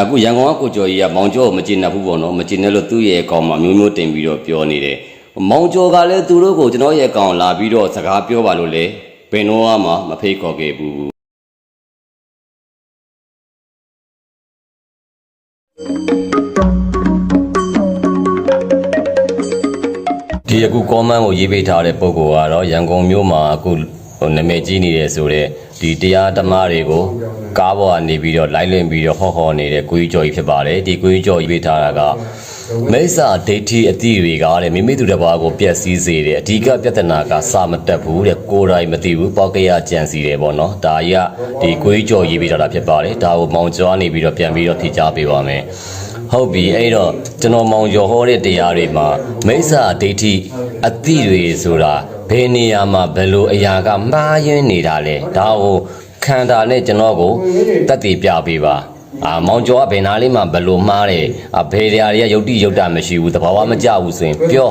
အခုရန်ကုန်ကကိုကျော်ကြီးကမောင်ကျော်ကိုမကျင်납ဘူးပေါ့နော်မကျင်납လို့သူ့ရဲ့အကောင်မှာမျိုးမျိုးတင်ပြီးတော့ပြောနေတယ်မောင်ကျော်ကလည်းသူတို့ကိုကျွန်တော်ရဲ့အကောင်လာပြီးတော့စကားပြောပါလို့လေဘယ်တော့မှမဖိတ်ခေါ်ခဲ့ဘူးဒီအခု comment ကိုရေးပေးထားတဲ့ပုံကောကတော့ရန်ကုန်မြို့မှာအခုဟိုနာမည်ကြီးနေတယ်ဆိုတော့ ဒီတရားဓမ္မတွေကိုကားပေါ်ကနေပြီးတော့လိုက်လင်ပြီးတော့ဟော့ဟော့နေတဲ့ကိုကြီးကျော်ကြီးဖြစ်ပါတယ်ဒီကိုကြီးကျော်ကြီးပေးထားတာကမိစ္ဆာဒိဋ္ဌိအတိတွေကတဲ့မိမိသူတစ်ပါးကိုပြက်စီးစေတယ်အဓိကပြဿနာကစာမတက်ဘူးတဲ့ကိုယ်တိုင်မသိဘူးပေါက်ကရကြံစီတယ်ပေါ့နော်ဒါကြီးကဒီကိုကြီးကျော်ရေးပေးထားတာဖြစ်ပါတယ်ဒါကိုမောင်ကျော်ကနေပြီးတော့ပြန်ပြီးတော့ဖြေချပေးပါမယ်ဟုတ်ပြီအဲ့တော့ကျွန်တော်မောင်ကျော်ဟောတဲ့တရားတွေမှာမိစ္ဆာဒိဋ္ဌိအတိတွေဆိုတာ ဘယ်နေရာမှာဘယ်လိုအရာကမှားယွင်းနေတာလဲဒါကိုခန္ဓာနဲ့ကျွန်တော်ကိုတတ်တည်ပြပေးပါအာမောင်ကျော်ကဘယ်နာလေးမှာဘယ်လိုမှားတယ်အဘယ်နေရာတွေကယုတ်တိယုတ်တာမရှိဘူးတဘာဝမကြဘူးဆိုရင်ပြော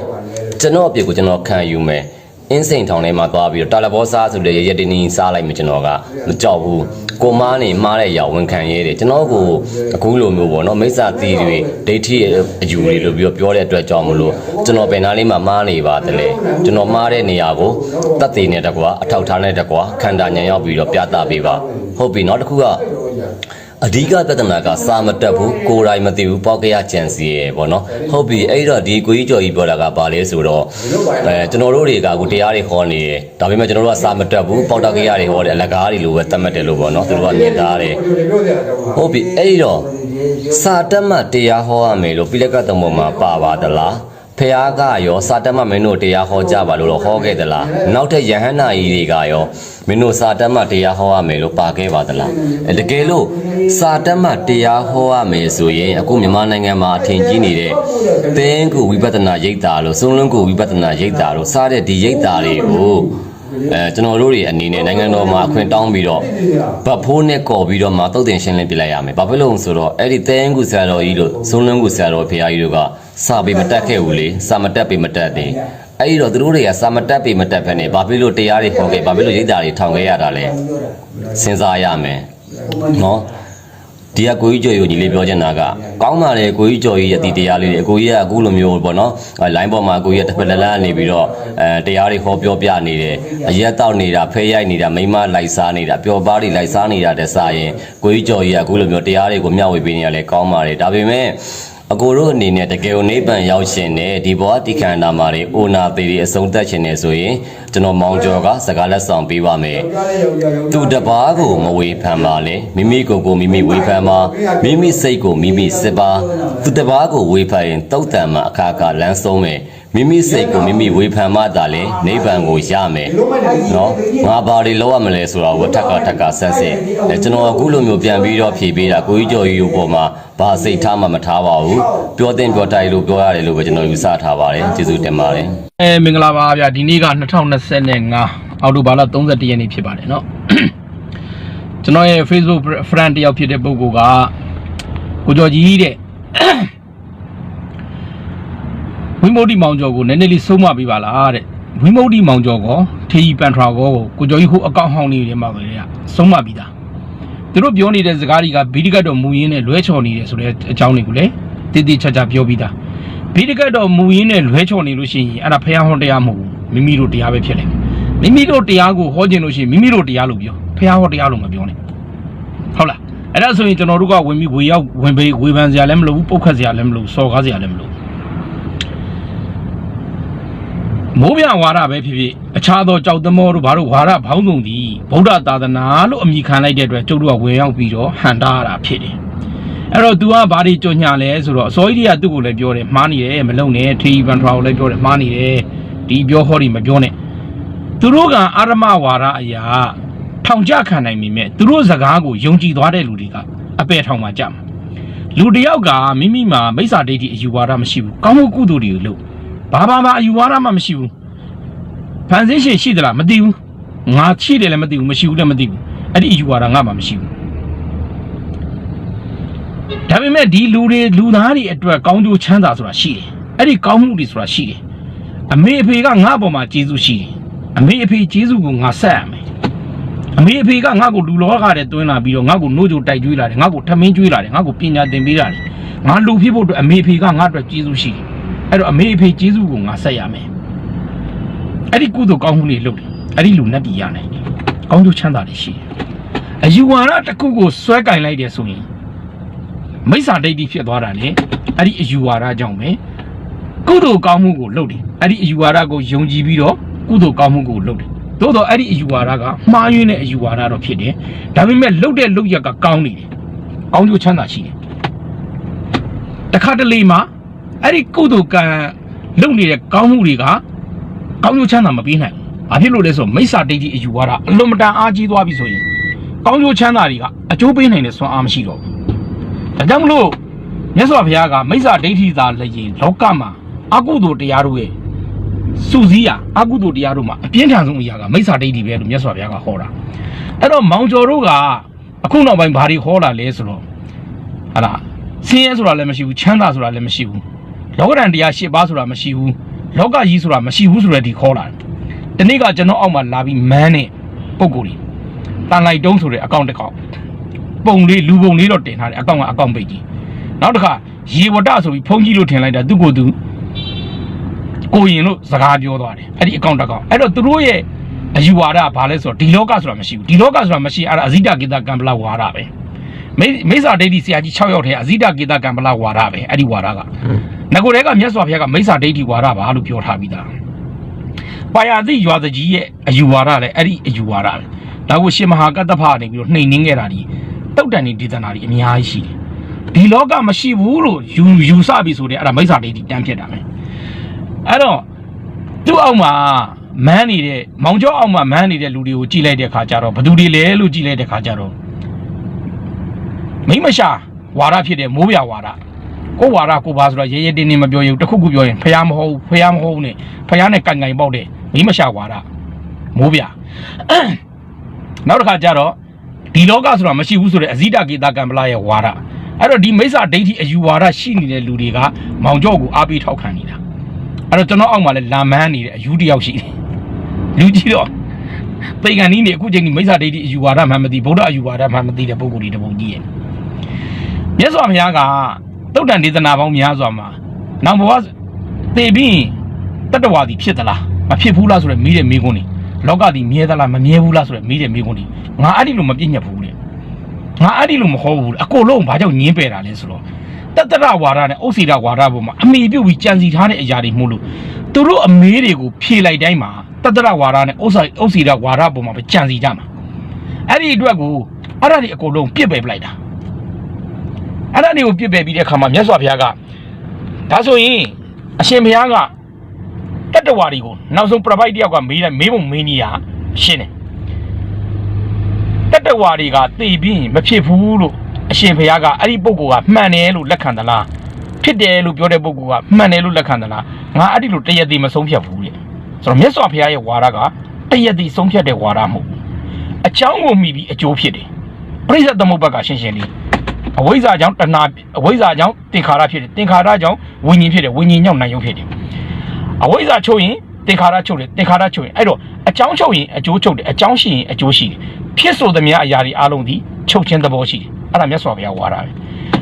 ကျွန်တော်အပြစ်ကိုကျွန်တော်ခံယူမယ် အင်းစိန်ထောင်ထဲမှာသွားပြီးတော့တာလဘောစားဆိုတဲ့ရရတင်းတင်းစားလိုက်မှကျွန်တော်ကမကြောက်ဘူးကိုမားနေမှားတဲ့ຢာဝန်ခံရဲတယ်ကျွန်တော်ကိုအခုလိုမျိုးပေါ့နော်မိစ္ဆာတီတွေဒိဋ္ဌိအယူတွေလို့ပြီးတော့ပြောတဲ့အတွက်ကြောင့်မလို့ကျွန်တော်ဘယ်နာလေးမှာမှားနေပါတယ်လေကျွန်တော်မှားတဲ့နေရာကိုတတ်သိနေတကွာအထောက်ထားနေတကွာခန္ဓာဉာဏ်ရောက်ပြီးတော့ပြသပေးပါဟုတ်ပြီနောက်တစ်ခုက အဓိကပြဿနာကစာမတက်ဘူးကိုယ်တိုင်မသိဘူးပေါက်ကရကြံစီရယ်ပေါ့နော်ဟုတ်ပြီအဲ့တော့ဒီကိုကြီးကျော်ကြီးပြောတာကဘာလဲဆိုတော့အဲကျွန်တော်တို့တွေကအခုတရားတွေဟောနေတယ်ဒါပေမဲ့ကျွန်တော်တို့ကစာမတက်ဘူးပေါက်တကရတွေဟောတယ်အလကားတွေလိုပဲတတ်မှတ်တယ်လို့ပေါ့နော်သူတို့ကမြင်သားတယ်ဟုတ်ပြီအဲ့တော့စာတက်မှတရားဟောရမယ်လို့ပိလကတ်တော်ပေါ်မှာပါပါသလား ဖះကရောစာတက်မမင်းတို့တရားဟောကြပါလို့တော့ဟောခဲ့သလားနောက်ထပ်ယဟန္တာကြီးတွေကရောမင်းတို့စာတက်မတရားဟောရမယ်လို့ပါခဲ့ပါသလားအဲတကယ်လို့စာတက်မတရားဟောရမယ်ဆိုရင်အခုမြန်မာနိုင်ငံမှာအထင်ကြီးနေတဲ့သင်္ကုဝိပဿနာရိပ်တာလို့စုံလုံးကုဝိပဿနာရိပ်တာလို့စားတဲ့ဒီရိပ်တာတွေကိုအဲကျွန်တော်တို့တွေအနေနဲ့နိုင်ငံတော်မှာအခွင့်တောင်းပြီးတော့ဗတ်ဖိုးနဲ့ကော်ပြီးတော့မှတုတ်တင်ရှင်းလင်းပြလိုက်ရမယ်။ဘာဖြစ်လို့လဲဆိုတော့အဲ့ဒီသင်္ကုဆရာတော်ကြီးလို့စုံလုံးကုဆရာတော်ဖရာကြီးတို့က စာပေမတက်ခဲ့ဘူးလေစာမတက်ပေမတက်သေး။အဲ့ဒီတော့သူတို့တွေကစာမတက်ပေမတက်ဖက်နဲ့ဘာဖြစ်လို့တရားတွေဟောခဲ့ဘာဖြစ်လို့ရိပ်တာတွေထောင်ခဲ့ရတာလဲစဉ်းစားရမယ်။နော်ဒီကကိုကြီးကျော်ကြီးကိုညီလေးပြောချင်တာကကောင်းပါလေကိုကြီးကျော်ကြီးရဲ့ဒီတရားလေးတွေအကိုကြီးကအခုလိုမျိုးပေါ့နော်လိုင်းပေါ်မှာကိုကြီးကတစ်ဖက်လက်လက်နေပြီးတော့အဲတရားတွေဟောပြောပြနေတယ်အရက်တောက်နေတာဖဲရိုက်နေတာမိမလိုက်စားနေတာပျော်ပါးတွေလိုက်စားနေတာတဲ့စရင်ကိုကြီးကျော်ကြီးကအခုလိုမျိုးတရားတွေကိုမျှဝေပေးနေရလဲကောင်းပါလေဒါပေမဲ့ အကိုတို့အနေနဲ့တကယ်ကိုနိဗ္ဗာန်ရောက်ရှင်တဲ့ဒီဘဝတိခန္ဓာမှာတွေအိုနာသေးတွေအဆုံးသတ်ရှင်နေဆိုရင်ကျွန်တော်မောင်ကျော်ကစကားလက်ဆောင်ပေးပါမယ်သူတပားကိုမဝေဖန်ပါနဲ့မိမိကိုယ်ကိုမိမိဝေဖန်ပါမိမိစိတ်ကိုမိမိစစ်ပါသူတပားကိုဝေဖန်ရင်တုတ်တန်မှာအခါခါလမ်းဆုံးမယ်မိမိစိတ်ကိုမိမိဝေဖန်မှသာလေနိဗ္ဗာန်ကိုရမယ်နော်ငါဘာတွေလောက်ရမလဲဆိုတာကိုထက်ကထက်ကဆက်စစ်အဲကျွန်တော်အခုလိုမျိုးပြန်ပြီးတော့ဖြေပေးတာကိုကြီးကျော်ကြီးကိုပေါ်မှာ ဘာစိတ်ထားမှမထားပါဘူးပြောတင်ပြောတိုက်လို့ပြောရတယ်လို့ပဲကျွန်တော်ယူဆထားပါတယ်ကျေးဇူးတင်ပါတယ် အဲမင်္ဂလာပါဗျာဒီနေ့က2025အောက်တိုဘာလ31ရက်နေ့ဖြစ်ပါတယ်เนาะကျွန်တော်ရဲ့ Facebook friend တယောက်ဖြစ်တဲ့ပုဂ္ဂိုလ်ကကိုကျော်ကြီးတဲ့ဝိမု ക്തി မောင်ကျော်ကိုနည်းနည်းလေးဆုံးမပေးပါလားတဲ့ဝိမု ക്തി မောင်ကျော်ကောထေကြီးပန်ထရာကောကိုကိုကျော်ကြီးဟိုအကောင့်ဟောင်းနေတယ်မှာကလေးကဆုံးမပြီးသား သူတို့ပြောနေတဲ့စကားတွေကဗီဒီကတ်တော်မူရင်းနဲ့လွဲချော်နေတယ်ဆိုတဲ့အကြောင်းတွေကိုလည်းတည်တည်ချာချာပြောပြီးသားဘိဒကတ်တော်မူရင်းနဲ့လွဲချော်နေလို့ရှိရင်အဲ့ဒါဖះဟောတရားမဟုတ်ဘူးမိမိတို့တရားပဲဖြစ်လိမ့်မယ်မိမိတို့တရားကိုဟောခြင်းလို့ရှိရင်မိမိတို့တရားလို့ပြောဖះဟောတရားလို့မပြောနဲ့ဟုတ်လားအဲ့ဒါဆိုရင်ကျွန်တော်တို့ကဝင်ပြီးဝေရောက်ဝင်ပေးဝေဖန်စရာလည်းမလိုဘူးပုတ်ခတ်စရာလည်းမလိုဘူးစော်ကားစရာလည်းမလိုဘူးမိုးပြဝါဒပဲဖြစ်ဖြစ်အ ခြားသောကြောက်သမောတို့ဘာတို့ဝါဒဘောင်းစုံသည်ဗုဒ္ဓသာသနာလို့အမိခံလိုက်တဲ့အတွက်ကျုပ်တို့ကဝင်ရောက်ပြီးတော့ဟန်တာရတာဖြစ်တယ်အဲ့တော့ तू ကဘာတွေကြွညာလဲဆိုတော့အစောကြီးတွေကသူ့ကိုလည်းပြောတယ်မှားနေတယ်မလုံနဲ့ထေးဗန်ထရာကိုလည်းပြောတယ်မှားနေတယ်ဒီပြောဟောဒီမပြောနဲ့သူတို့ကအာရမဝါဒအရာထောင်ချခံနိုင်မိမဲ့သူတို့စကားကိုယုံကြည်သွားတဲ့လူတွေကအပယ်ထောင်မှာကြမှာလူတစ်ယောက်ကမိမိမှာမိစ္ဆာဒိဋ္ဌိအယူဝါဒမရှိဘူးကောင်းမှုကုသိုလ်တွေကိုလုပ်ဘာဘာမှအယူဝါဒမှမရှိဘူး ဖန်ဆင်းရှင်ရှိသလားမသိဘူးငါရှိတယ်လည်းမသိဘူးမရှိဘူးလည်းမသိဘူးအဲ့ဒီအယူဝါဒငါမှမရှိဘူးဒါပေမဲ့ဒီလူတွေလူသားတွေအတွက်ကောင်းကျိုးချမ်းသာဆိုတာရှိတယ်အဲ့ဒီကောင်းမှုတွေဆိုတာရှိတယ်အမေအဖေကငါ့အပေါ်မှာကျေးဇူးရှိတယ်အမေအဖေကျေးဇူးကိုငါဆက်ရမယ်အမေအဖေကငါ့ကိုလူလောကတဲ့တွင်းလာပြီးတော့ငါ့ကိုနှိုးကြိုတိုက်ကျွေးလာတယ်ငါ့ကိုထမင်းကျွေးလာတယ်ငါ့ကိုပညာသင်ပေးလာတယ်ငါလူဖြစ်ဖို့အတွက်အမေအဖေကငါ့အတွက်ကျေးဇူးရှိတယ်အဲ့တော့အမေအဖေကျေးဇူးကိုငါဆက်ရမယ် အဲ့ဒီကုသိုလ်ကောင်းမှုတွေလုပ်တယ်အဲ့ဒီလူနတ်ပြည်ရနိုင်တယ်ကောင်းကျိုးချမ်းသာတွေရှိတယ်အယူဝါဒတစ်ခုကိုဆွဲကင်လိုက်တယ်ဆိုရင်မိစ္ဆာဒိဋ္ဌိဖြစ်သွားတာလေအဲ့ဒီအယူဝါဒကြောင့်ပဲကုသိုလ်ကောင်းမှုကိုလုပ်တယ်အဲ့ဒီအယူဝါဒကိုယုံကြည်ပြီးတော့ကုသိုလ်ကောင်းမှုကိုလုပ်တယ်သို့တော့အဲ့ဒီအယူဝါဒကမှားယွင်းတဲ့အယူဝါဒတော့ဖြစ်တယ်ဒါပေမဲ့လုပ်တဲ့လုပ်ရက်ကကောင်းနေတယ်ကောင်းကျိုးချမ်းသာရှိတယ်တခါတလေမှာအဲ့ဒီကုသိုလ်ကံလုပ်နေတဲ့ကောင်းမှုတွေက ကောင်းကျိုးချမ်းသာမပေးနိုင်ဘူးဘာဖြစ်လို့လဲဆိုတော့မိစ္ဆာဒိဋ္ဌိအယူဝါဒအလွန်မတန်အားကြီးသွားပြီဆိုရင်ကောင်းကျိုးချမ်းသာတွေကအကျိုးပေးနိုင်တဲ့စွမ်းအားမရှိတော့ဘူးဒါကြောင့်မလို့မြတ်စွာဘုရားကမိစ္ဆာဒိဋ္ဌိသာလည်းရင်လောကမှာအကုသိုလ်တရားတို့ရဲ့စူစည်းရအကုသိုလ်တရားတို့မှာအပြင်းထန်ဆုံးအရာကမိစ္ဆာဒိဋ္ဌိပဲလို့မြတ်စွာဘုရားကဟောတာအဲ့တော့မောင်ကျော်တို့ကအခုနောက်ပိုင်းဘာတွေဟောတာလဲဆိုတော့ဟာလားဆင်းရဲဆိုတာလည်းမရှိဘူးချမ်းသာဆိုတာလည်းမရှိဘူးလောကဓာတ်တရား၈ပါးဆိုတာမရှိဘူး လောကကြီးဆိုတာမရှိဘူးဆိုတဲ့ဒီခေါ်လာတယ်ဒီနေ့ကကျွန်တော်အောက်မှာလာပြီးမန်းတဲ့ပုံကိုယ်ကြီးတန်လိုက်တုံးဆိုတဲ့အကောင့်တစ်ကောင့်ပုံလေးလူပုံလေးတော့တင်ထားတယ်အကောင့်ကအကောင့်ပိတ်ကြီးနောက်တစ်ခါရေဝတ္တဆိုပြီးဖုန်းကြီးလို့ထင်လိုက်တာသူ့ကိုယ်သူကိုရင်လို့စကားပြောသွားတယ်အဲ့ဒီအကောင့်တစ်ကောင့်အဲ့တော့သူတို့ရဲ့အယူဝါဒကဘာလဲဆိုတော့ဒီလောကဆိုတာမရှိဘူးဒီလောကဆိုတာမရှိအဲ့ဒါအဇိတကေတကံပလဝါဒပဲမိမိစ္ဆာဒိဋ္ဌိဆရာကြီး6ယောက်ထဲအဇိတကေတကံပလဝါဒပဲအဲ့ဒီဝါဒက ငကိုတဲကမြတ်စွာဘုရားကမိစ္ဆာဒိဋ္ဌိဝါဒပါလို့ပြောထားပြီးသားပါရတိရွာတကြီးရဲ့အယူဝါဒလည်းအဲ့ဒီအယူဝါဒပဲဒါကိုရှင်မဟာကတ္တဖကနေပြီးတော့နှိမ်နှင်းခဲ့တာဒီတုတ်တန်ဒီဒေသနာဒီအများကြီးရှိတယ်ဒီလောကမရှိဘူးလို့ယူယူဆပြီဆိုတဲ့အဲ့ဒါမိစ္ဆာဒိဋ္ဌိတန်းဖြစ်တာပဲအဲ့တော့သူ့အောက်မှာမန်းနေတဲ့မောင်ကျော်အောက်မှာမန်းနေတဲ့လူတွေကိုကြည်လိုက်တဲ့ခါကျတော့ဘသူတွေလဲလို့ကြည်လိုက်တဲ့ခါကျတော့မိမရှာဝါဒဖြစ်တဲ့မိုးပြဝါဒ ကိုဝါရကိုပါဆိုတော့ရဲရဲတင်းတင်းမပြောရဘူးတခုခုပြောရင်ဖះမဟုတ်ဘူးဖះမဟုတ်ဘူးနဲ့ဖះနဲ့ကန်ကန်ပေါက်တဲ့မိမရှာဝါရမိုးပြနောက်တစ်ခါကျတော့ဒီလောကဆိုတာမရှိဘူးဆိုတဲ့အဇိတကေတကံပလာရဲ့ဝါရအဲ့တော့ဒီမိစ္ဆာဒိဋ္ဌိအယူဝါဒရှိနေတဲ့လူတွေကမောင်ကျော့ကိုအားပေးထောက်ခံနေတာအဲ့တော့ကျွန်တော်အောက်မှာလည်းလာမန်းနေတဲ့အယူတစ်ယောက်ရှိတယ်လူကြီးတော့ပေကန်နီးနေအခုချိန်ဒီမိစ္ဆာဒိဋ္ဌိအယူဝါဒမှမသိဗုဒ္ဓအယူဝါဒမှမသိတဲ့ပုဂ္ဂိုလ်တွေတပုံကြီးရဲ့မြတ်စွာဘုရားက တုတ်တန်ဒေသနာပေါင်းများစွာမှာနောက်ဘဝသေပြီးတတ္တဝါဒီဖြစ်သလားမဖြစ်ဘူးလားဆိုတော့မိတဲ့မိကုန်းနေလောကဒီမြဲသလားမမြဲဘူးလားဆိုတော့မိတဲ့မိကုန်းနေငါအဲ့ဒီလိုမပြည့်ညက်ဘူးတဲ့ငါအဲ့ဒီလိုမဟောဘူးအကိုလုံးဘာကြောင့်ညင်းပယ်တာလဲဆိုတော့တတ္တရဝါဒနဲ့ဥစ္စေတဝါဒပေါ်မှာအမိပြုတ်ပြီးကြံစီထားတဲ့အရာတွေမှုလို့သူတို့အမေးတွေကိုဖြေလိုက်တိုင်းမှာတတ္တရဝါဒနဲ့ဥစ္စာဥစ္စေတဝါဒပေါ်မှာပဲကြံစီကြမှာအဲ့ဒီအတွက်ကိုအဲ့ဒါတွေအကုန်လုံးပြစ်ပယ်ပလိုက်တာ အဲ့ဒါတွေကိုပြစ်ပယ်ပြီးတဲ့အခါမှာမြတ်စွာဘုရားကဒါဆိုရင်အရှင်ဘုရားကတတ္တဝါတွေကိုနောက်ဆုံးပြပိုက်တယောက်ကမေးတယ်မေးဖို့မေးနေရရှင်းတယ်တတ္တဝါတွေကသိပြီးရင်မဖြစ်ဘူးလို့အရှင်ဘုရားကအဲ့ဒီပုဂ္ဂိုလ်ကမှန်တယ်လို့လက်ခံသလားဖြစ်တယ်လို့ပြောတဲ့ပုဂ္ဂိုလ်ကမှန်တယ်လို့လက်ခံသလားငါအဲ့ဒီလိုတရက်သေးမဆုံးဖြတ်ဘူးတဲ့ဆိုတော့မြတ်စွာဘုရားရဲ့ဝါဒကတရက်သေးဆုံးဖြတ်တဲ့ဝါဒမဟုတ်ဘူးအချောင်းကိုမိပြီးအကျိုးဖြစ်တယ်ပရိစ္ဆေသမုပ္ပါကရှင်းရှင်းလေး အဝိဇ္ဇာကြောင့်တဏှာအဝိဇ္ဇာကြောင့်သင်္ခါရဖြစ်တယ်သင်္ခါရကြောင့်ဝိညာဉ်ဖြစ်တယ်ဝိညာဉ်ကြောင့်နာယုတ်ဖြစ်တယ်အဝိဇ္ဇာချုပ်ရင်သင်္ခါရချုပ်တယ်သင်္ခါရချုပ်ရင်အဲ့တော့အကြောင်းချုပ်ရင်အကျိုးချုပ်တယ်အကြောင်းရှိရင်အကျိုးရှိတယ်ဖြစ်ဆိုသမျှအရာတွေအလုံးဒီချုပ်ခြင်းသဘောရှိတယ်အဲ့ဒါမြတ်စွာဘုရားဝါဒပဲ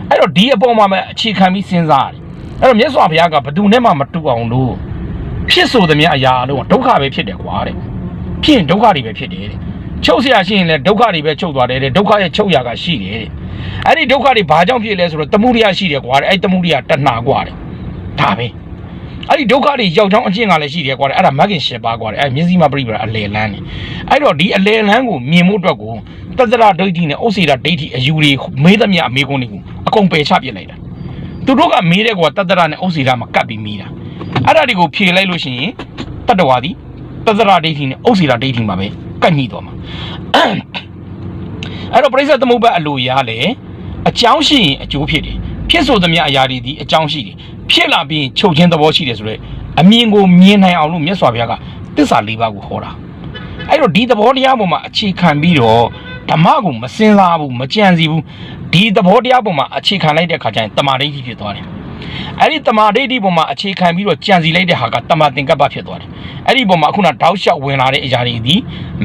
အဲ့တော့ဒီအပေါ်မှာပဲအခြေခံပြီးစဉ်းစားရတယ်အဲ့တော့မြတ်စွာဘုရားကဘယ်သူနဲ့မှမတူအောင်လို့ဖြစ်ဆိုသမျှအရာအလုံးကဒုက္ခပဲဖြစ်တယ်ကွာတဲ့ဖြစ်ရင်ဒုက္ခတွေပဲဖြစ်တယ်တဲ့ ချုပ်เสียရှိရင်လည်းဒုက္ခတွေပဲချုပ်သွားတယ်တဲ့ဒုက္ခရဲ့ချုပ်ရာကရှိတယ်တဲ့ အဲ့ဒီဒုက္ခတွေဘာကြောင့်ဖြစ်လဲဆိုတော့တမှုရိယရှိတယ်ကွာတဲ့အဲ့တမှုရိယတဏှာကွာတဲ့ဒါပဲအဲ့ဒီဒုက္ခတွေရောက်ချောင်းအကျင့်ကလည်းရှိတယ်ကွာတဲ့အဲ့ဒါမဂ္ဂင်၈ပါးကွာတဲ့အဲ့မျက်စိမပရိပရာအလေလန်းနေအဲ့တော့ဒီအလေလန်းကိုမြင်မှုအတွက်ကိုတသရဒိဋ္ဌိနဲ့ဥစ္စေရဒိဋ္ဌိအယူတွေမေးသမျှအမေးခွန်းတွေကိုအကုန်ပယ်ချပြစ်လိုက်တာသူတို့ကမေးတဲ့ကွာတသရနဲ့ဥစ္စေရမှာကပ်ပြီးမေးတာအဲ့ဒါတွေကိုဖြေလိုက်လို့ရှိရင်တတ္တဝါဒီတသရဒိဋ္ဌိနဲ့ဥစ္စေရဒိဋ္ဌိမှာပဲ ကပ်ညှိသွားမှာအဲ့တော့ပရိစ္ဆေသမုပ္ပါအလိုရလေအကြောင်းရှိရင်အကျိုးဖြစ်တယ်ဖြစ်ဆိုသမျှအရာတွေဒီအကြောင်းရှိတယ်ဖြစ်လာပြီးရင်ချုပ်ခြင်းသဘောရှိတယ်ဆိုတော့အမြင်ကိုမြင်နိုင်အောင်လို့မြတ်စွာဘုရားကသစ္စာ၄ပါးကိုဟောတာအဲ့တော့ဒီသဘောတရားပေါ်မှာအခြေခံပြီးတော့ဓမ္မကိုမစင်စားဘူးမကြံစီဘူးဒီသဘောတရားပေါ်မှာအခြေခံလိုက်တဲ့ခါကျရင်တမာဒိဋ္ဌိဖြစ်သွားတယ် အဲ့ဒီတမာဒိဋ္ဌိပေါ်မှာအခြေခံပြီးတော့ကြံစီလိုက်တဲ့ဟာကတမာသင်္ကပ္ပဖြစ်သွားတယ်အဲ့ဒီပေါ်မှာအခုနတောက်လျှောက်ဝင်လာတဲ့အရာတွေဒီ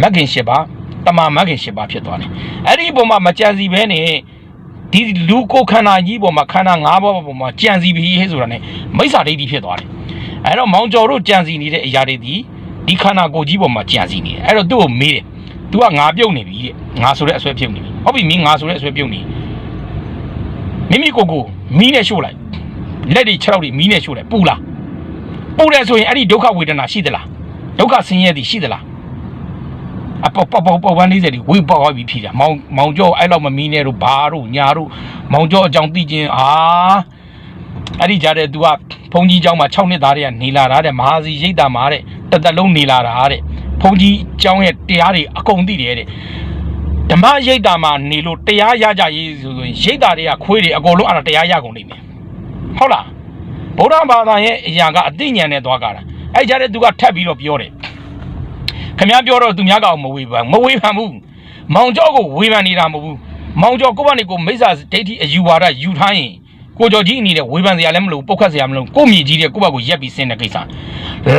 မဂ္ဂင်၈ပါးတမာမဂ်ခင်၈ပါးဖြစ်သွားတယ်အဲ့ဒီပုံမှာမကြံစီဘဲနဲ့ဒီလူကိုခန္ဓာကြီးပေါ်မှာခန္ဓာ၅ပါးပေါ်မှာကြံစီပြီးဟဲ့ဆိုတာ ਨੇ မိစ္ဆာဒိဋ္ဌိဖြစ်သွားတယ်အဲ့တော့မောင်ကျော်တို့ကြံစီနေတဲ့အရာတွေဒီဒီခန္ဓာကိုယ်ကြီးပေါ်မှာကြံစီနေတယ်အဲ့တော့သူ့ကိုမေးတယ် तू ကငါပြုတ်နေပြီတဲ့ငါဆိုတဲ့အဆွဲပြုတ်နေပြီဟုတ်ပြီမင်းငါဆိုတဲ့အဆွဲပြုတ်နေမိမိကိုယ်ကိုမီးနဲ့ရှို့လိုက် လက်တွေခြေထောက်တွေမီးနဲ့ရှို့လိုက်ပူလားပူတယ်ဆိုရင်အဲ့ဒီဒုက္ခဝေဒနာရှိသလားဒုက္ခဆင်းရဲသည်ရှိသလားအပေါ်ပေါ်ပေါ်ပေါ်ပန်းလေးစက်ဒီဝေးပေါက်ပြီးဖြီးတာမောင်မောင်ကျော်အဲ့လောက်မမီးနဲ့တို့ဘာတို့ညာတို့မောင်ကျော်အကြောင်းသိချင်းအာအဲ့ဒီကြားတဲ့ तू ကဘုံကြီးเจ้าမှာ6နှစ်သားတွေကနေလာတာတဲ့မဟာစီရိတ်တာမှာတဲ့တစ်သက်လုံးနေလာတာတဲ့ဘုံကြီးเจ้าရဲ့တရားတွေအကုန်သိတယ်တဲ့ ဓမ္မရိတ်တာမှာနေလို့တရားရကြရေးဆိုဆိုရင်ရိတ်တာတွေကခွေးတွေအကုန်လုံးအဲ့ဒါတရားရကုန်နေမယ် ဟုတ်လားဗုဒ္ဓဘာသာရဲ့အရာကအသိဉာဏ်နဲ့သွားကြတာအဲ့ကြတဲ့သူကထပ်ပြီးတော့ပြောတယ်ခမ ्या ပြောတော့သူများကောင်မဝေဖန်မဝေဖန်ဘူးမောင်ကျော်ကိုဝေဖန်နေတာမဟုတ်ဘူးမောင်ကျော်ကိုယ့်ဘာနေကိုမိစ္ဆာဒိဋ္ဌိအယူဝါဒယူထားရင်ကိုကျော်ကြီးအနေနဲ့ဝေဖန်စရာလည်းမလိုပုတ်ခတ်စရာမလိုကိုမြေကြီးတဲ့ကိုယ့်ဘာကိုရက်ပြီးဆင်းတဲ့ကိစ္စ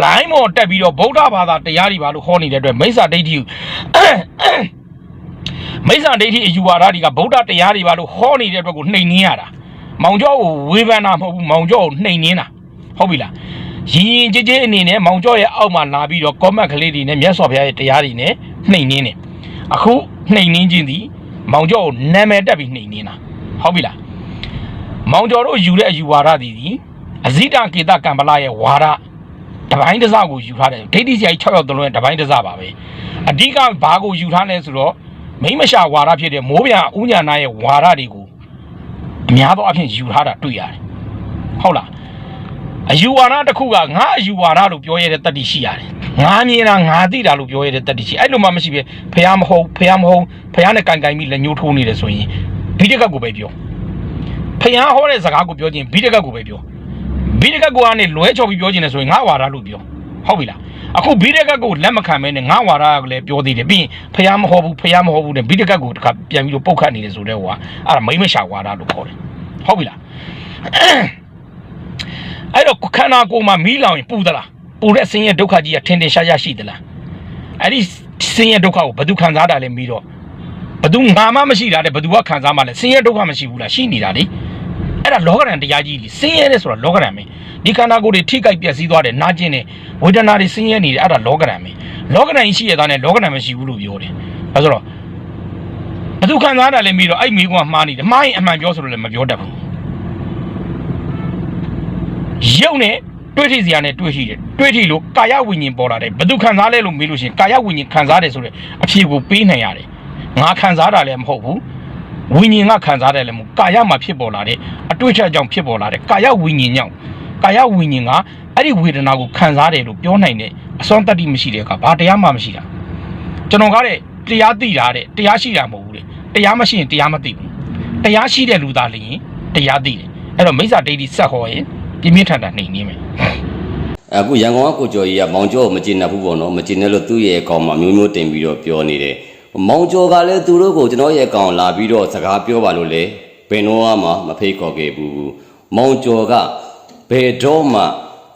လိုင်းမော်တက်ပြီးတော့ဗုဒ္ဓဘာသာတရားတွေပါလို့ဟောနေတဲ့အတွက်မိစ္ဆာဒိဋ္ဌိကိုမိစ္ဆာဒိဋ္ဌိအယူဝါဒတွေကဗုဒ္ဓတရားတွေပါလို့ဟောနေတဲ့အတွက်ကိုနှိမ်နင်းရတာ မောင်ကျော်ကိုဝေဖန်တာမဟုတ်ဘူးမောင်ကျော်ကိုနှိမ်နင်းတာဟုတ်ပြီလားရင်ရင်ကြည်ကြည်အနေနဲ့မောင်ကျော်ရဲ့အောက်မှာလာပြီးတော့ကောမန့်ကလေးတွေနဲ့မြတ်စွာဘုရားရဲ့တရားတွေနဲ့နှိမ်နင်းတယ်အခုနှိမ်နင်းခြင်းသည်မောင်ကျော်ကိုနာမည်တက်ပြီးနှိမ်နင်းတာဟုတ်ပြီလားမောင်ကျော်တို့ယူတဲ့အယူဝါဒတွေဒီအဇိတကေတကံပလာရဲ့ဝါဒတပိုင်းတစ်စကိုယူထားတယ်ဒိဋ္ဌိဆရာကြီး6ယောက်တလုံးရဲ့တပိုင်းတစ်စပါပဲအဓိကဘာကိုယူထားလဲဆိုတော့မိမရှာဝါဒဖြစ်တဲ့မိုးပြဥညာနာရဲ့ဝါဒတွေကို အများသောအဖြစ်ယူထားတာတွေ့ရတယ်ဟုတ်လားအယူဝါဒတစ်ခုကငါအယူဝါဒလို့ပြောရတဲ့တတ္တိရှိရတယ်ငါမြင်တာငါသိတာလို့ပြောရတဲ့တတ္တိရှိအဲ့လိုမှမရှိပဲဖះမဟုတ်ဖះမဟုတ်ဖះနဲ့ကင်ကင်ပြီးလက်ညှိုးထိုးနေတယ်ဆိုရင်ဘိတကတ်ကိုပဲပြောဖះဟောတဲ့စကားကိုပြောခြင်းဘိတကတ်ကိုပဲပြောဘိတကတ်ကိုကနေလွဲချော်ပြီးပြောခြင်းလဲဆိုရင်ငါဝါဒလို့ပြော ဟုတ်ပြီလားအခုဘိတကတ်ကိုလက်မခံမဲနဲ့ငါဝါဒကလည်းပြောသေးတယ်ပြီးရင်ဖះမဟုတ်ဘူးဖះမဟုတ်ဘူးနဲ့ဘိတကတ်ကိုတခါပြန်ပြီးတော့ပုတ်ခတ်နေတယ်ဆိုတော့ဟိုကအဲ့ဒါမိမရှာဝါဒလို့ခေါ်တယ်ဟုတ်ပြီလားအဲ့တော့ခန္ဓာကိုယ်မှာမီးလောင်ရင်ပူသလားပူတဲ့ဆင်းရဲဒုက္ခကြီးကထင်ထင်ရှားရှားရှိသလားအဲ့ဒီဆင်းရဲဒုက္ခကိုဘယ်သူခံစားတာလဲပြီးတော့ဘယ်သူငါမှမရှိတာတဲ့ဘယ်သူကခံစားမှလဲဆင်းရဲဒုက္ခမရှိဘူးလားရှိနေတာလေ အဲ့ဒါလောကရန်တရားကြီးလေဆင်းရဲတဲ့ဆိုတာလောကရန်ပဲဒီခန္ဓာကိုယ်တွေထိကြိုက်ပြက်စီးသွားတယ်နာကျင်တယ်ဝေဒနာတွေဆင်းရဲနေတယ်အဲ့ဒါလောကရန်ပဲလောကရန်ကြီးရှိရတာနဲ့လောကရန်မရှိဘူးလို့ပြောတယ်အဲဆိုတော့ဘယ်သူခံစားတာလဲပြီးတော့အဲ့မိကွာမှားနေတယ်မှားရင်အမှန်ပြောဆိုလို့လည်းမပြောတတ်ဘူးရုပ်နဲ့တွေးထိစရာနဲ့တွေးရှိတယ်တွေးထိလို့ကာယဝိညာဉ်ပေါ်လာတယ်ဘယ်သူခံစားလဲလို့မေးလို့ရှိရင်ကာယဝိညာဉ်ခံစားတယ်ဆိုတဲ့အဖြေကိုပေးနိုင်ရတယ်ငါခံစားတာလည်းမဟုတ်ဘူး ဝိညာဉ်ကခံစားတယ်လည်းမဟုတ်ကာယမှာဖြစ်ပေါ်လာတဲ့အတွေ့အချက်ကြောင့်ဖြစ်ပေါ်လာတဲ့ကာယဝိညာဉ်ကြောင့်ကာယဝိညာဉ်ကအဲ့ဒီဝေဒနာကိုခံစားတယ်လို့ပြောနိုင်တဲ့အစွမ်းတတ္တိမရှိတဲ့အခါဘာတရားမှမရှိတာကျွန်တော်ကတဲ့တရားသိတာတဲ့တရားရှိတာမဟုတ်ဘူးလေတရားမရှိရင်တရားမသိဘူးတရားရှိတဲ့လူသားလျင်တရားသိတယ်အဲ့တော့မိစ္ဆာဒိဋ္ဌိစက်ဟောရင်ပြင်းပြင်းထန်ထန်နှိမ်နေမယ်အခုရန်ကုန်ကကိုကျော်ကြီးကမောင်ကျော်ကိုမကျင်납ဘူးပေါ့နော်မကျင်납လို့သူ့ရဲ့အကောင်မှာမျိုးမျိုးတင်ပြီးတော့ပြောနေတယ် မောင်ကျော်ကလည်းသူတို့ကိုကျွန်တော်ရဲ့အကောင်လာပြီးတော့စကားပြောပါလို့လေဘယ်တော့မှမဖိတ်ခေါ်ခဲ့ဘူးမောင်ကျော်ကဘယ်တော့မှ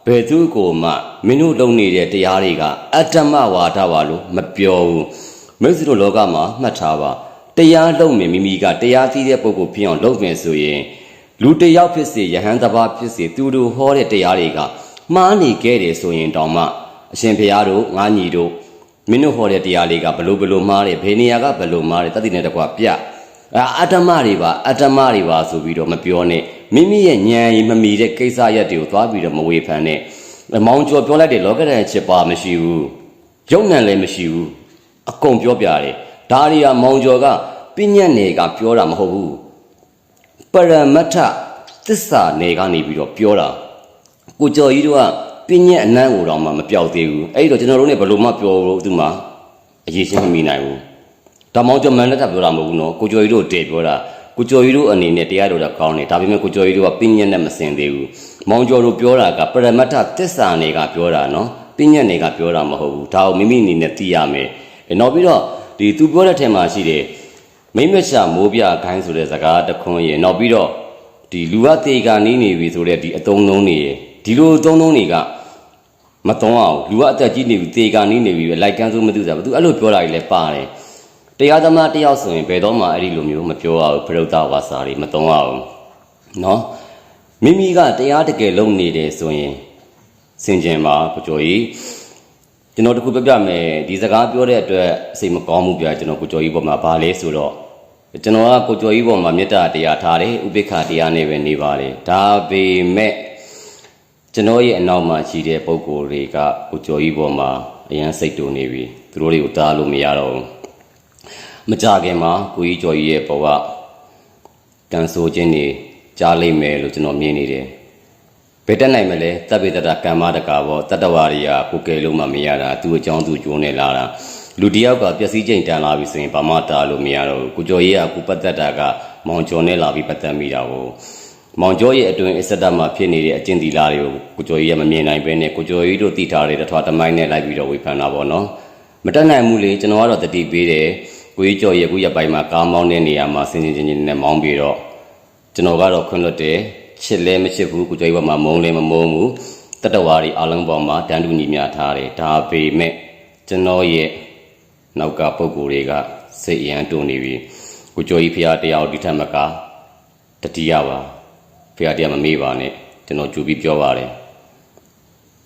ဘယ်သူကိုမှမင်းတို့လုံနေတဲ့တရားတွေကအတ္တမဝါဒပါလို့မပြောဘူးမိတ်ဆွေတို့လောကမှာမှတ်ထားပါတရားလုံမြင်မိမိကတရားသိတဲ့ပုဂ္ဂိုလ်ဖြစ်အောင်လုပ်မယ်ဆိုရင်လူတစ်ယောက်ဖြစ်စေယဟန်တစ်ပါးဖြစ်စေသူတို့ဟောတဲ့တရားတွေကမှားနေခဲ့တယ်ဆိုရင်တောင်မှအရှင်ဘုရားတို့ငါညီတို့ မင်းတို့ဟောတဲ့တရားလေးကဘလို့ဘလို့မှားတယ်ဘယ်နေရာကဘလို့မှားတယ်တတိနဲ့တကွပြအဲအတ္တမတွေပါအတ္တမတွေပါဆိုပြီးတော့မပြောနဲ့မိမိရဲ့ဉာဏ်ရည်မမီတဲ့ကိစ္စရက်တွေကိုသွားပြီးတော့မဝေဖန်နဲ့မောင်ကျော်ပြောလိုက်တဲ့လောကရန်ချစ်ပါမရှိဘူးယုံနံလည်းမရှိဘူးအကုန်ပြောပြတယ်ဒါတွေကမောင်ကျော်ကပြညတ်နယ်ကပြောတာမဟုတ်ဘူးပရမတ္ထသစ္စာနယ်ကနေပြီးတော့ပြောတာကိုကျော်ကြီးတို့က ပြည့်ညက်အနမ်းကိုတော့မှမပြောက်သေးဘူးအဲ့ဒီတော့ကျွန်တော်တို့ ਨੇ ဘယ်လိုမှပြောလို့သူမှအရေးရှင်းမမိနိုင်ဘူးဒါမောင်ကျော်မန်လက်ထပ်ပြောတာမဟုတ်ဘူးနော်ကိုကျော်ကြီးတို့တည်ပြောတာကိုကျော်ကြီးတို့အနေနဲ့တရားတော်တာကောင်းတယ်ဒါပေမဲ့ကိုကျော်ကြီးတို့ကပြည့်ညက်နဲ့မစင်သေးဘူးမောင်ကျော်တို့ပြောတာကပရမတ္ထသစ္စာနယ်ကပြောတာနော်ပြည့်ညက်နယ်ကပြောတာမဟုတ်ဘူးဒါကိုမိမိအနေနဲ့သိရမယ်အဲနောက်ပြီးတော့ဒီသူပြောတဲ့ထဲမှာရှိတယ်မိမ့်မရှာမိုးပြခိုင်းဆိုတဲ့စကားတစ်ခွန်းရေနောက်ပြီးတော့ဒီလူဝတေကာနီးနေပြီဆိုတဲ့ဒီအတုံးလုံးတွေရေ ဒီလိုအတုံးလုံးတွေကမတုံးအောင်လူကအသက်ကြီးနေပြီတေကာနီးနေပြီပဲလိုက်ကန်းစိုးမသိစားဘူးသူအဲ့လိုပြောတာကြီးလည်းပါတယ် တရားသမားတစ်ယောက်ဆိုရင်ဘယ်တော့မှအဲ့ဒီလိုမျိုးမပြောရဘူးဖရုဒ္ဓဝါစာတွေမသုံးရဘူးเนาะမိမိကတရားတကယ်လုပ်နေတယ်ဆိုရင်စင်ကြင်ပါကိုကျော်ကြီးကျွန်တော်တခုပြပြမယ်ဒီစကားပြောတဲ့အတွက်စိတ်မကောင်းဘူးပြကျွန်တော်ကိုကျော်ကြီးပေါ်မှာဗာလဲဆိုတော့ကျွန်တော်ကကိုကျော်ကြီးပေါ်မှာမေတ္တာတရားထားတယ်ဥပိ္ပခတရားနဲ့ပဲနေပါတယ်ဒါပေမဲ့ ကျွန်တော်ရဲ့အနောက်မှာရှိတဲ့ပုံကိုယ်တွေကကိုကျော်ကြီးပေါ်မှာအရန်စိတ်တူနေပြီသူတို့တွေကိုတားလို့မရတော့ဘူးမကြခင်မှာကိုကြီးကျော်ကြီးရဲ့ဘဝကန်ဆိုခြင်းနေကြားလိမ့်မယ်လို့ကျွန်တော်မြင်နေတယ်ဘယ်တက်နိုင်မလဲတပ်ပိတတာကမ္မတကာပေါ့တတ္တဝါတွေကကိုကယ်လို့မှမရတာသူ့အကြောင်းသူကျိုးနေလာတာလူတယောက်ကပျက်စီးချိန်တန်လာပြီဆိုရင်ဘာမှတားလို့မရတော့ဘူးကိုကျော်ကြီးကကိုပတ်သက်တာကမောင်ကျော်နဲ့လာပြီးပတ်သက်မိတာကို မောင်ကျော်ရဲ့အတွင်အစ္စဒတ်မှာဖြစ်နေတဲ့အကျင့်သီလတွေကိုကိုကျော်ကြီးကမမြင်နိုင်ဘဲနဲ့ကိုကျော်ကြီးတို့တည်ထားတဲ့တထွားတမိုင်းနဲ့လိုက်ပြီးတော့ဝေဖန်တာပေါ့နော်မတက်နိုင်ဘူးလေကျွန်တော်ကတော့တတိပေးတယ်ကိုကြီးကျော်ရဲ့အခုရက်ပိုင်းမှာကားမောင်းတဲ့နေရာမှာဆင်းဆင်းချင်းချင်းနဲ့မောင်းပြီးတော့ကျွန်တော်ကတော့ခွင့်လွတ်တယ်ချစ်လဲမချစ်ဘူးကိုကျော်ကြီးဘက်မှာမုန်းလဲမမုန်းဘူးတတဝါတွေအလုံးပေါ်မှာတန်တူညီမျှထားတယ်ဒါပေမဲ့ကျွန်တော်ရဲ့နောက်ကပုံကိုယ်တွေကစိတ်အရန်တုန်နေပြီကိုကျော်ကြီးဖះတရားဒီထက်မကတတိယပါ ဖះတရားမမေ့ပါနဲ့ကျွန်တော်ကြိုပြီးပြောပါတယ်